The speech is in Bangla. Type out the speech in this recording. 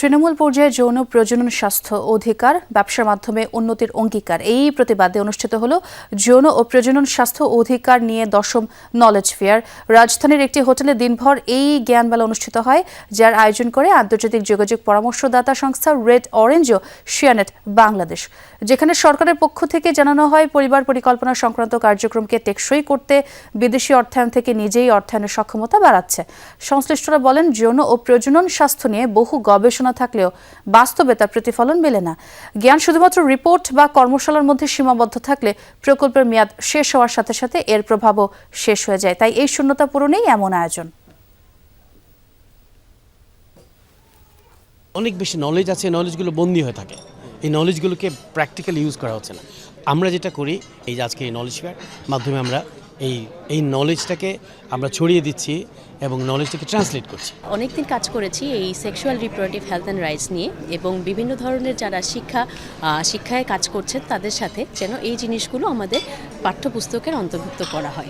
তৃণমূল পর্যায়ে যৌন প্রজনন স্বাস্থ্য অধিকার, ব্যবসার মাধ্যমে উন্নতির অঙ্গীকার। এই প্রতিবাদে অনুষ্ঠিত হল যৌন ও প্রজনন স্বাস্থ্য অধিকার নিয়ে দশম নলেজ ফেয়ার রাজধানীর একটি হোটেলে দিনভর এই জ্ঞানমেলা অনুষ্ঠিত হয়, যার আয়োজন করে আন্তর্জাতিক যোগাযোগ পরামর্শদাতা সংস্থা রেড অরেঞ্জ ও শিয়ানেট বাংলাদেশ। যেখানে সরকারের পক্ষ থেকে জানানো হয়, পরিবার পরিকল্পনা সংক্রান্ত কার্যক্রমকে টেকসই করতে বিদেশি অর্থায়ন থেকে নিজেই অর্থায়নের সক্ষমতা বাড়াচ্ছে। সংশ্লিষ্টরা বলেন, যৌন ও প্রজনন স্বাস্থ্য নিয়ে বহু গবেষণা থাকলেও বাস্তবে তার প্রতিফলন মেলে না। জ্ঞান শুধুমাত্র রিপোর্ট বা কর্মশালার মধ্যে সীমাবদ্ধ থাকলে প্রকল্পের মেয়াদ শেষ হওয়ার সাথে সাথে এর প্রভাবও শেষ হয়ে যায়। তাই এই শূন্যতা পূরণেই এমন আয়োজন। অনেক বেশি নলেজ আছে নলেজগুলো বন্দী হয়ে থাকে। এই নলেজগুলোকে প্র্যাকটিক্যালি ইউজ করা হচ্ছে না। আমরা যেটা করি, এই আজকে এই নলেজ ফেয়ার মাধ্যমে আমরা এই এই নলেজটাকে আমরা ছড়িয়ে দিচ্ছি এবং নলেজটাকে ট্রান্সলেট করছি। অনেক দিন কাজ করেছি এই sexual reproductive health and rights নিয়ে এবং বিভিন্ন ধরনের যারা শিক্ষা শিক্ষায় কাজ করছেন তাদের সাথে যেন এই জিনিসগুলো আমাদের পাঠ্যপুস্তকের অন্তর্ভুক্ত করা হয়।